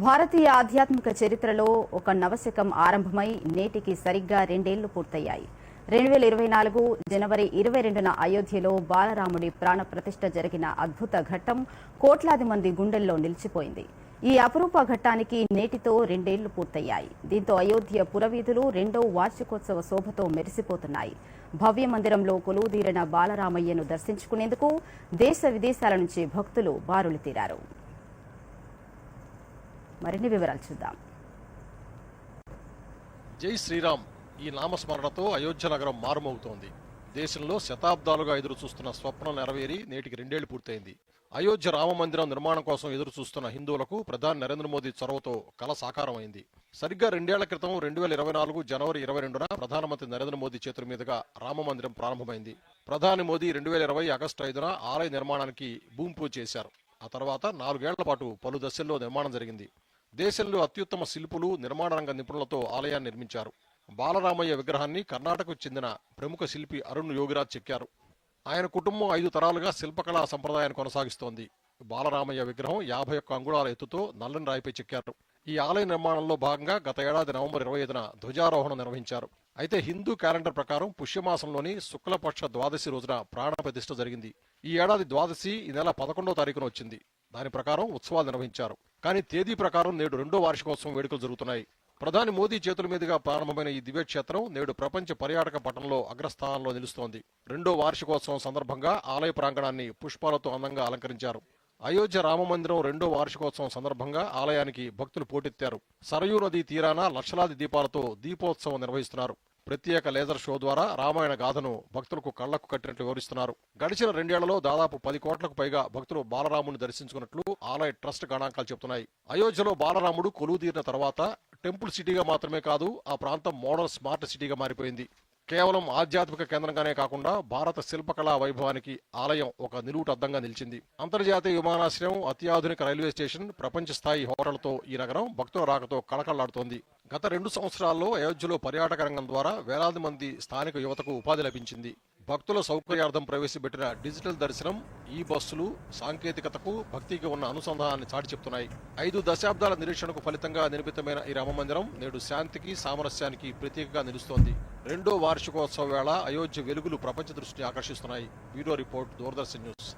భారతీయ ఆధ్యాత్మిక చరిత్రలో ఒక నవశకం ఆరంభమై నేటికి సరిగ్గా రెండేళ్ళు పూర్తయ్యాయి. రెండు వేల ఇరవై నాలుగు జనవరి ఇరవై రెండున అయోధ్యలో బాలరాముడి ప్రాణప్రతిష్ఠ జరిగిన అద్భుత ఘట్టం కోట్లాది మంది గుండెల్లో నిలిచిపోయింది. ఈ అపురూప ఘట్టానికి నేటితో రెండేళ్ళు పూర్తయ్యాయి. దీంతో అయోధ్య పురవీధులు రెండో వార్షికోత్సవ శోభతో మెరిసిపోతున్నాయి. భవ్య మందిరంలో కొలువుదీరిన బాలరామయ్యను దర్శించుకునేందుకు దేశ విదేశాల నుంచి భక్తులు బారులు తీరారు. మరిన్ని వివరాలు చూద్దాం. జై శ్రీరామ్. ఈ నామస్మరణతో అయోధ్య నగరం మారుమోగుతోంది. దేశంలో శతాబ్దాలుగా ఎదురు చూస్తున్న స్వప్నం నెరవేరి నేటికి రెండేళ్ళు పూర్తయింది. అయోధ్య రామ మందిరం నిర్మాణం కోసం ఎదురు చూస్తున్న హిందువులకు ప్రధాని నరేంద్ర మోదీ చొరవతో కల సాకారమైంది. సరిగ్గా రెండేళ్ళ క్రితం రెండు వేల ఇరవై నాలుగు జనవరి ఇరవై రెండున ప్రధానమంత్రి నరేంద్ర మోదీ చేతుల మీదుగా రామ మందిరం ప్రారంభమైంది. ప్రధాని మోదీ రెండు వేల ఇరవై ఆగస్టు ఐదున ఆలయ నిర్మాణానికి భూమి పూజ చేశారు. ఆ తర్వాత నాలుగేళ్ళ పాటు పలు దశల్లో నిర్మాణం జరిగింది. దేశంలో అత్యుత్తమ శిల్పులు నిర్మాణ రంగ నిపుణులతో ఆలయాన్ని నిర్మించారు. బాలరామయ్య విగ్రహాన్ని కర్ణాటకకు చెందిన ప్రముఖ శిల్పి అరుణ్ యోగిరాజ్ చెక్కారు. ఆయన కుటుంబం ఐదు తరాలుగా శిల్పకళా సంప్రదాయాన్ని కొనసాగిస్తోంది. బాలరామయ్య విగ్రహం యాభై ఒక్క అంగుళాల ఎత్తుతో నల్లని రాయిపై చెక్కారు. ఈ ఆలయ నిర్మాణంలో భాగంగా గత ఏడాది నవంబర్ ఇరవై ఐదున ధ్వజారోహణ నిర్వహించారు. అయితే హిందూ క్యాలెండర్ ప్రకారం పుష్యమాసంలోని శుక్లపక్ష ద్వాదశి రోజున ప్రాణ ప్రతిష్ఠ జరిగింది. ఈ ఏడాది ద్వాదశి ఈ నెల పదకొండవ తారీఖున వచ్చింది. దాని ప్రకారం ఉత్సవాలు నిర్వహించారు. కానీ తేదీ ప్రకారం నేడు రెండో వార్షికోత్సవం వేడుకలు జరుగుతున్నాయి. ప్రధాని మోదీ చేతుల మీదుగా ప్రారంభమైన ఈ దివ్యక్షేత్రం నేడు ప్రపంచ పర్యాటక పట్టణంలో అగ్రస్థానంలో నిలుస్తోంది. రెండో వార్షికోత్సవం సందర్భంగా ఆలయ ప్రాంగణాన్ని పుష్పాలతో అందంగా అలంకరించారు. అయోధ్య రామమందిరం రెండో వార్షికోత్సవం సందర్భంగా ఆలయానికి భక్తులు పోటెత్తారు. సరయూ నదీ తీరాన లక్షలాది దీపాలతో దీపోత్సవం నిర్వహిస్తున్నారు. ప్రత్యేక లేజర్ షో ద్వారా రామాయణ గాథను భక్తులకు కళ్ళకు కట్టినట్లు వివరిస్తున్నారు. గడిచిన రెండేళ్ళలో దాదాపు పది కోట్లకు పైగా భక్తులు బాలరాముని దర్శించుకున్నట్లు ఆలయ ట్రస్ట్ గణాంకాలు చెబుతున్నాయి. అయోధ్యలో బాలరాముడు కొలువుదీరిన తర్వాత టెంపుల్ సిటీగా మాత్రమే కాదు ఆ ప్రాంతం మోడల్ స్మార్ట్ సిటీగా మారిపోయింది. కేవలం ఆధ్యాత్మిక కేంద్రంగానే కాకుండా భారత శిల్పకళా వైభవానికి ఆలయం ఒక నిలువుటద్దంగా నిలిచింది. అంతర్జాతీయ విమానాశ్రయం అత్యాధునిక రైల్వే స్టేషన్ ప్రపంచ స్థాయి హోటళ్ళతో ఈ నగరం భక్తుల రాకతో కళకళలాడుతోంది. గత రెండు సంవత్సరాల్లో అయోధ్యలో పర్యాటక రంగం ద్వారా వేలాది మంది స్థానిక యువతకు ఉపాధి లభించింది. భక్తుల సౌకర్యార్థం ప్రవేశపెట్టిన డిజిటల్ దర్శనం ఈ బస్సులు సాంకేతికతకు భక్తికి ఉన్న అనుసంధానాన్ని చాటి చెప్తున్నాయి. ఐదు దశాబ్దాల నిరీక్షణకు ఫలితంగా నిర్మితమైన ఈ రామమందిరం నేడు శాంతికి సామరస్యానికి ప్రతీకగా నిలుస్తోంది. రెండో వార్షికోత్సవ వేళ అయోధ్య వెలుగులు ప్రపంచ దృష్టిని ఆకర్షిస్తున్నాయి. Bureau report Doordarshan news.